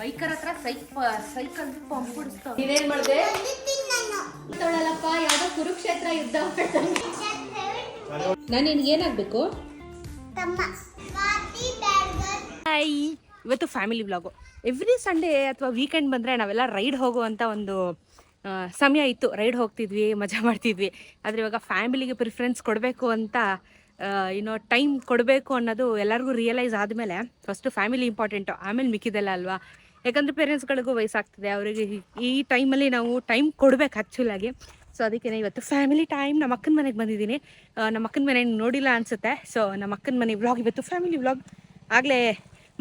Biker ಹತ್ರ ಸೈಕ್ cycle pump ಬಿಡಿಸ್ತಾವ ನೀನೇನ್ ಮಾಡ್ದೆ? ತೊಳಲಪ್ಪ ಯಾವ್ದೋ ಕುರುಕ್ಷೇತ್ರ ಯುದ್ಧ ನಾನು ನಿನ್ಗೆ ಏನಾಗಬೇಕು? ಹಾಯ್ ಇವತ್ತು ಫ್ಯಾಮಿಲಿ ವ್ಲಾಗು ಎವ್ರಿ ಸಂಡೇ ಅಥವಾ ವೀಕೆಂಡ್ ಬಂದರೆ ನಾವೆಲ್ಲ ರೈಡ್ ಹೋಗುವಂಥ ಒಂದು ಸಮಯ ಇತ್ತು. ರೈಡ್ ಹೋಗ್ತಿದ್ವಿ ಮಜಾ ಮಾಡ್ತಿದ್ವಿ. ಆದರೆ ಇವಾಗ ಫ್ಯಾಮಿಲಿಗೆ ಪ್ರಿಫರೆನ್ಸ್ ಕೊಡಬೇಕು ಅಂತ ಏನೋ ಟೈಮ್ ಕೊಡಬೇಕು ಅನ್ನೋದು ಎಲ್ಲರಿಗೂ ರಿಯಲೈಸ್ ಆದಮೇಲೆ ಫಸ್ಟು ಫ್ಯಾಮಿಲಿ ಇಂಪಾರ್ಟೆಂಟು ಆಮೇಲೆ ಮಿಕ್ಕಿದೆಲ್ಲ ಅಲ್ವಾ? ಯಾಕಂದರೆ ಪೇರೆಂಟ್ಸ್ಗಳಿಗೂ ವಯಸ್ಸಾಗ್ತದೆ, ಅವರಿಗೆ ಈ ಟೈಮಲ್ಲಿ ನಾವು ಟೈಮ್ ಕೊಡಬೇಕು ಆ್ಯಕ್ಚುಲಾಗಿ ಸೊ ಅದಕ್ಕೆ ಇವತ್ತು ಫ್ಯಾಮಿಲಿ ಟೈಮ್ ನಮ್ಮ ಅಕ್ಕನ ಮನೆಗೆ ಬಂದಿದ್ದೀನಿ. ನಮ್ಮ ಅಕ್ಕನ ಮನೆ ನೋಡಿಲ್ಲ ಅನ್ಸುತ್ತೆ. ಸೊ ನಮ್ಮ ಅಕ್ಕನ ಮನೆ ವ್ಲಾಗ್ ಇವತ್ತು ಫ್ಯಾಮಿಲಿ ವ್ಲಾಗ್ ಆಗಲೇ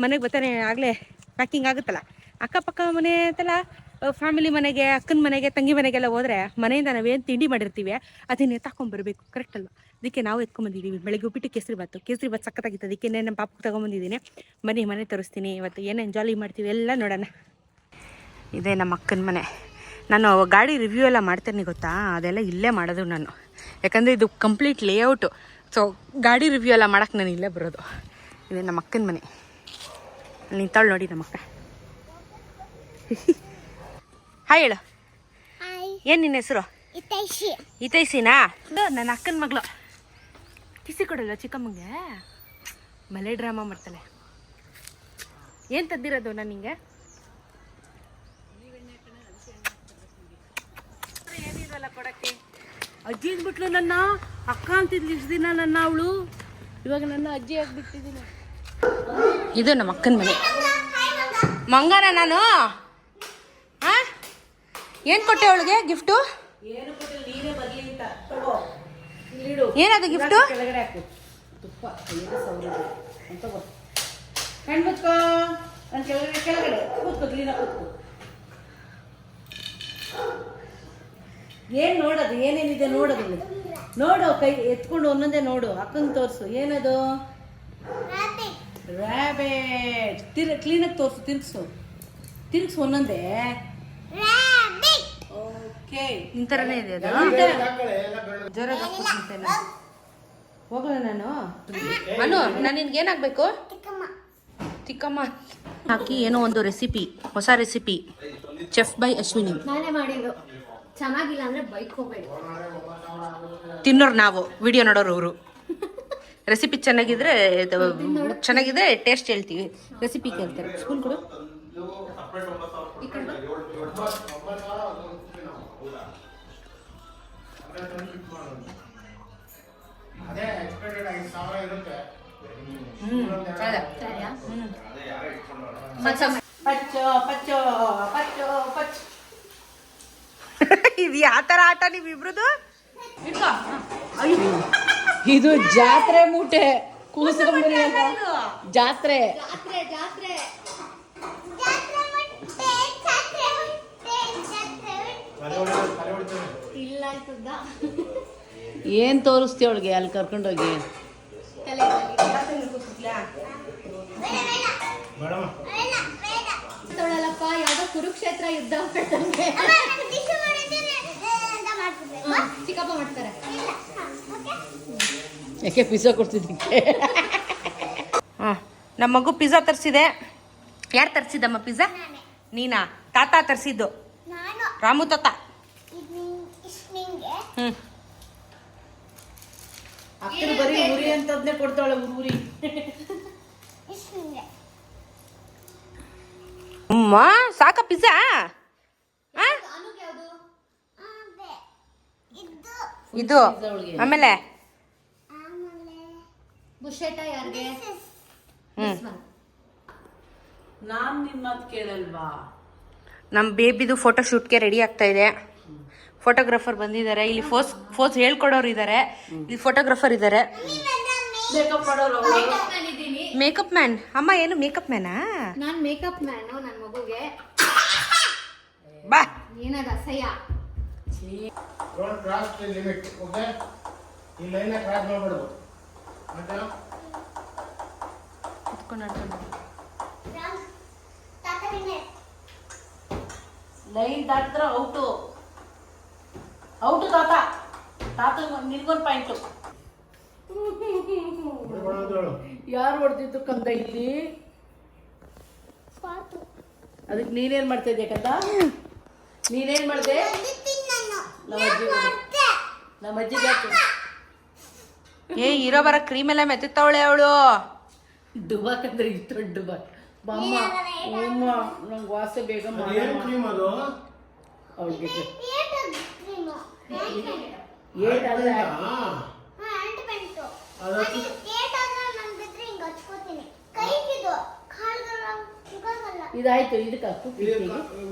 ಮನೆಗೆ ಬರ್ತಾನೆ, ಆಗಲೇ ಪ್ಯಾಕಿಂಗ್ ಆಗುತ್ತಲ್ಲ. ಅಕ್ಕಪಕ್ಕ ಮನೆ ಅಂತಲ್ಲ ಫ್ಯಾಮಿಲಿ ಮನೆಗೆ, ಅಕ್ಕನ ಮನೆಗೆ, ತಂಗಿ ಮನೆಗೆಲ್ಲ ಹೋದ್ರೆ ಮನೆಯಿಂದ ನಾವೇನು ತಿಂಡಿ ಮಾಡಿರ್ತೀವಿ, ಅದನ್ನ ಎತ್ತಾಕೊಂಡ್ಬರ್ಬೇಕು ಕರೆಕ್ಟ್ ಅಲ್ವಾ? ಅದಕ್ಕೆ ನಾವು ಎತ್ಕೊಂಬಂದಿದ್ದೀವಿ ಬೆಳಗ್ಗೆ ಉಪ್ಪಿಟ್ಟು ಕೇಸರಿ ಬಾತು ಕೇಸರಿ ಬಾತ್ ಸಕ್ಕತ್ತಾಗಿತ್ತು ಅದಕ್ಕೆ ನಮ್ಮ ಪಾಪಕ್ಕೆ ಮನೆ ಮನೆ ತರಿಸ್ತೀನಿ. ಇವತ್ತು ಏನೇನು ಜಾಲಿ ಮಾಡ್ತೀವಿ ಎಲ್ಲ ನೋಡೋಣ. ಇದೇ ನಮ್ಮ ಅಕ್ಕನ ಮನೆ. ನಾನು ಗಾಡಿ ರಿವ್ಯೂ ಎಲ್ಲ ಮಾಡ್ತೇನೆ ಗೊತ್ತಾ? ಅದೆಲ್ಲ ಇಲ್ಲೇ ಮಾಡೋದು ನಾನು. ಯಾಕಂದರೆ ಇದು ಕಂಪ್ಲೀಟ್ ಲೇಔಟು ಸೊ ಗಾಡಿ ರಿವ್ಯೂ ಎಲ್ಲ ಮಾಡೋಕ್ಕೆ ನಾನು ಇಲ್ಲೇ ಬರೋದು. ಇದೆ ನಮ್ಮ ಅಕ್ಕನ ಮನೆ. ನಿಂತಾಳು ನೋಡಿ ನಮ್ಮ ಅಕ್ಕ. ಹಾಯ್ ಹೇಳು. ಏನು ನಿನ್ನ ಹೆಸರು? ಹಿತೈಸಿನಾ ನನ್ನ ಅಕ್ಕನ ಮಗಳು. ಕಿಸಿ ಕೊಡಲ್ಲ ಚಿಕ್ಕಮ್ಮಂಗೆ? ಮಲೆ ಡ್ರಾಮಾ ಮಾಡ್ತಾಳೆ. ಏನು ತದ್ದಿರೋದು ನಾನು ನಿಂಗೆ? ಏನಿರಲ್ಲ ಕೊಡಕ್ಕೆ? ಅಜ್ಜಿ ಅಂದ್ಬಿಟ್ಲು ನನ್ನ. ಅಕ್ಕ ಅಂತಿದ್ಲು ಇಷ್ಟು ದಿನ ನನ್ನ ಅವಳು. ಇವಾಗ ನನ್ನ ಅಜ್ಜಿ ಆಗ್ಬಿಟ್ಟಿದ್ದೀನಿ ಇದು ನಮ್ಮ ಅಕ್ಕನ ಮನೆ. ಮಂಗಾರ ನಾನು? ಏನು ಕೊಟ್ಟೆ ಅವಳಿಗೆ? ಗಿಫ್ಟು? ಏನದು ಗಿಫ್ಟು? ಏನು ನೋಡೋದು? ಏನೇನಿದೆ ನೋಡೋದು. ನೋಡು ಕೈ ಎತ್ಕೊಂಡು ಒಂದೊಂದೇ ನೋಡು. ಅಕ್ಕಂಗೆ ತೋರಿಸು. ಏನದು? ರ್ಯಾಬೇಟ್ ತಿರ್ ಕ್ಲೀನಾಗಿ ತೋರಿಸು ತಿರ್ಗ್ಸು. ತಿನ್ಸು ಒಂದೊಂದೇ. ಓಕೆ. ನಿನ್ ಥರನೇ ಇದೆ ಅದು? ಹೋಗಲ್ಲ ನಾನು? ಅನು ನಾನು ನಿನ್ಗೆ ಏನಾಗಬೇಕು? ತಿಕ್ಕಮ್ಮ. ಹಾಕಿ ಏನೋ ಒಂದು ರೆಸಿಪಿ ಹೊಸ ರೆಸಿಪಿ ಚೆಫ್ ಬೈ ಅಶ್ವಿನಿ ನಾನೇ ಮಾಡಿದ್ದು. ಚೆನ್ನಾಗಿಲ್ಲ ಅಂದ್ರೆ ಬೈಕ್ ಹೋಗ್ಬೇಡಿ. ತಿನ್ನೋರು ನಾವು. ವಿಡಿಯೋ ನೋಡೋರು ಅವರು. ರೆಸಿಪಿ ಚೆನ್ನಾಗಿದ್ರೆ ಇದು ಚೆನ್ನಾಗಿದ್ರೆ ಟೇಸ್ಟ್ ಹೇಳ್ತೀವಿ. ರೆಸಿಪಿ ಕೇಳ್ತಾರೆ. ಸ್ಕೂಲ್ ಕೊಡು. ಅದೇ ಎಕ್ಸ್ಪೆಕ್ಟೆಡ್ ಐದು ಸಾವಿರ ಇರುತ್ತೆ ಪಚ್ಚೋ ಪಚ್ಚೋ ಪಚ್ಚೋ ಪಚ್ಚ ಇದು ಯಾವ ತರ ಆಟ ನೀವಿಬ್ರದು? ಇದು ಜಾತ್ರೆ ಮೂಟೆ. ಜಾತ್ರೆ. ಜಾತ್ರೆ ಜಾತ್ರೆ. ಏನ್ ತೋರಿಸ್ತೀವಿ ಅವಳಿಗೆ? ಅಲ್ಲಿ ಕರ್ಕೊಂಡೋಗಿ ಯಾವ್ದೋ ಕುರುಕ್ಷೇತ್ರ ಯುದ್ಧ ಚಿಕ್ಕಪ್ಪ ಮಾಡ್ತಾರೆ. ಯಾಕೆ ಪಿಜ್ಜಾ ಕೊಡ್ತಿದ್ದಕ್ಕೆ? ಹಾಂ ನಮ್ಮ ಮಗು ಪಿಜ್ಜಾ ತರಿಸಿದೆ. ಯಾರು ತರಿಸಿದ್ದಮ್ಮ ಪಿಜ್ಜಾ ನೀನಾ. ತಾತ ತರಿಸಿದ್ದು. ರಾಮು ತಾತ. ಅಕ್ಕನ ಬರೀ ಉರಿ ಅಂತದ್ನೇ ಕೊಡ್ತಾಳೆ ಉರಿ ಅಮ್ಮ ಸಾಕ ಪಿಜ್ಜಾ? ಇದು ಆಮೇಲೆ? ಬುಷೆಟ ಯಾರಿಗೆ? ಹ್ಮ್. ನಾನ್ ನಿನ್ ಮಾತು ಕೇಳಲ್ವಾ? ನಮ್ಮ ಬೇಬಿದು ಫೋಟೋ ಶೂಟ್ಗೆ ರೆಡಿ ಆಗ್ತಾ ಇದೆ. ಫೋಟೋಗ್ರಾಫರ್ ಬಂದಿದ್ದಾರೆ. ಇಲ್ಲಿ ಫೋಸ್ ಫೋಸ್ ಹೇಳ್ಕೊಡೋರು ಇದ್ದಾರೆ ಇಲ್ಲಿ ಫೋಟೋಗ್ರಾಫರ್ ಇದ್ದಾರೆ ಮೇಕಪ್ ಮಾಡೋರು ಇದ್ದೀನಿ. ಮೇಕಪ್ ಮ್ಯಾನ್ ಅಮ್ಮ ಏನು ಮೇಕಪ್ ಮ್ಯಾನಾ ನಾನು ಮೇಕಪ್ ಮ್ಯಾನು ನನ್ನ ಮಗುಗೆ. ಬಾ. ಏನದ ಅಸಹ್ಯ? ಲಿಮಿಟ್ ಓಕೆ ಈ ಲೈನ್ ಕ್ರಾಸ್ ಮಾಡಬಾರ್ದು ಮತ್ತೆ? ಲೈನ್ ದಾಟಿದ್ರ ಔಟು ಔಟು ತಾತ. ತಾತ ನಿನ್ಗೊಂದು ಪಾಯಿಂಟು. ಯಾರು ಹೊಡೆದಿದ್ದು ಕಂದ ಇಲ್ಲಿ? ಅದಕ್ಕೆ ನೀನೇನ್ ಮಾಡ್ತಾ ಇದ್ದೆ ಕಂದ? ನೀನೇನ್ ಮಾಡಿದೆ? ನಮ್ಮ ಅಜ್ಜಿ ನಮ್ಮ ಅಜ್ಜಿಗೆ. ಏ ಇರೋ ಬರ ಕ್ರೀಮ್ ಎಲ್ಲ ಮೆತ್ತವಳೆ ಅವಳು. ಡುಬಾಕ್ ಅಂದ್ರೆ ಇಷ್ಟು ಡುಬಾಕ್. ಬಾಮ್ಮ ನಂಗೆ ವಾಸೆ ಬೇಗ ಮಾಡಿ. ಕ್ರೀಮ್ ಅದು? ಅವ್ಳಿಗೆ ಏಟ್ ಅಲ್ಲ ಇದಾಯ್ತು ಇದಕ್ಕೆ ಹಾಕು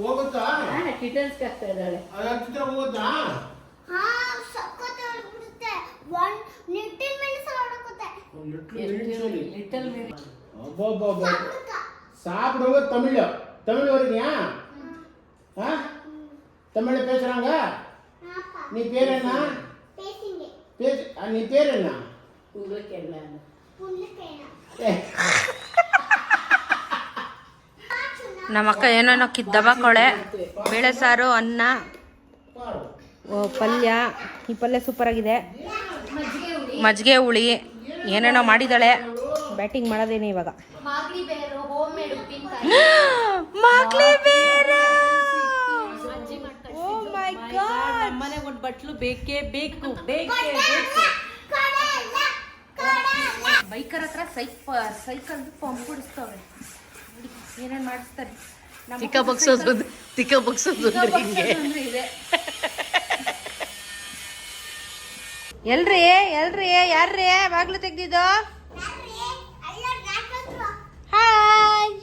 ಹೋಗುತ್ತಾ? ಹಾಂ ಕಿಟನ್ಸ್ಗೆ ಹಾಕ್ತಾ ಇದ್ದಾಳೆ. ಹೋಗುತ್ತಾ? ಸಾಕು ತಮಿಳು. ತಮಿಳು ಅವ್ರಿಗ್ಯಾ? ಹಾಂ? வருவியா ஆ தமிழ் பேசுறாங்க நீ பேர் என்ன பேசு ஆ, நீ பேர் என்ன ಕುಂಗ್ಲಕ್ಕೆಲ್ಲ ஏய், ನಮ್ಮ ಅಕ್ಕ ಏನೇನೋ ದಬಾಕೊಳೆ ಬೇಳೆ ಸಾರು ಅನ್ನ பாரு ಓ, ಪಲ್ಯ ಈ ಪಲ್ಯ ಸೂಪರ್ ಆಗಿದೆ ಮಜ್ಜಿಗೆ ಹುಳಿ ಏನೇನೋ ಮಾಡಿದಾಳೆ ಬ್ಯಾಟಿಂಗ್ ಮಾಡೋದೇನೆ ಇವಾಗ ಗಾಡ್ ನಮ್ಮನೆಗೆ ಒಂದು ಬಟ್ಲು ಬೇಕೇ ಬೇಕು ಬೇಕೇ ಬೇಕು. ಬೈಕರ್ ಹತ್ರ ಸೈಕ್ ಸೈಕಲ್ ಪಂಪ್ ಕೊಡಿಸ್ತವ್ರೆ ಏನೇನು ಮಾಡಿಸ್ತಾರೆ. ತಿಕ್ಕ ಬಗ್ಸೋದು ತಿಕ್ಕ ಬಗ್ಸೋದು ಎಲ್ರಿ ಎಲ್ರಿ ಯಾರ್ರಿ? ಬಾಗ್ಲು ತೆಗ್ದಿದ್ದು? ಹಾಯ್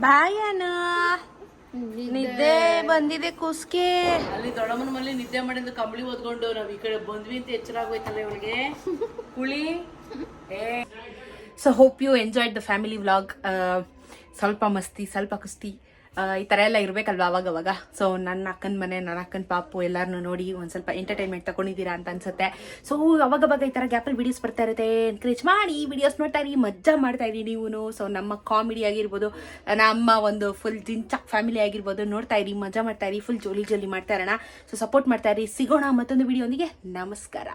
ಬಾಯನು ನಿದ್ದೆ. ಬಂದಿದೆ ಕುಸ್ಕೆ. ಅಲ್ಲಿ ದೊಡ್ಡಮ್ಮನ ಮನೇಲಿ ನಿದ್ದೆ ಮಾಡಿದ್ದು ಕಂಬಳಿ ಓದ್ಕೊಂಡು ನಾವ್ ಈ ಕಡೆ ಬಂದ್ವಿ ಅಂತ ಎಚ್ಚರ ಆಗೋಯ್ತಲ್ಲ ಇವಳಿಗೆ. ಕುಳಿ. ಏ. So hope you enjoyed the family vlog ಸ್ವಲ್ಪ ಮಸ್ತಿ ಸ್ವಲ್ಪ ಕುಸ್ತಿ. ಈ ಥರ ಎಲ್ಲ ಇರಬೇಕಲ್ವ ಅವಾಗ ಅವಾಗ? ಸೊ ನನ್ನ ಅಕ್ಕನ ಮನೆ, ನನ್ನ ಅಕ್ಕನ ಪಾಪು ಎಲ್ಲರನ್ನೂ ನೋಡಿ ಒಂದು ಸ್ವಲ್ಪ ಎಂಟರ್ಟೈನ್ಮೆಂಟ್ ತಗೊಂಡಿದ್ದೀರಾ ಅಂತ ಅನ್ಸುತ್ತೆ. ಸೊ ಅವಾಗ ಅವಾಗ ಈ ಥರ ಗ್ಯಾಪಲ್ ವಿಡಿಯೋಸ್ ಬರ್ತಾ ಇರುತ್ತೆ. ಎನ್ಕರೇಜ್ ಮಾಡಿ ವಿಡಿಯೋಸ್ ನೋಡ್ತಾ ಇರಿ, ಮಜ್ಜಾ ಮಾಡ್ತಾ ಇರಿ ನೀವು ಸೊ ನಮ್ಮ ಕಾಮಿಡಿ ಆಗಿರ್ಬೋದು, ನಮ್ಮ ಒಂದು ಫುಲ್ ಜಿಂಚಾಕ್ ಫ್ಯಾಮಿಲಿ ಆಗಿರ್ಬೋದು ನೋಡ್ತಾ ಇರಿ ಮಜಾ ಮಾಡ್ತಾ ಇರಿ ಫುಲ್ ಜೋಲಿ ಜೋಲಿ ಮಾಡ್ತಾ ಇರೋಣ. ಸೊ ಸಪೋರ್ಟ್ ಮಾಡ್ತಾ ಇರಿ. ಸಿಗೋಣ ಮತ್ತೊಂದು ವಿಡಿಯೋನಿಗೆ ನಮಸ್ಕಾರ.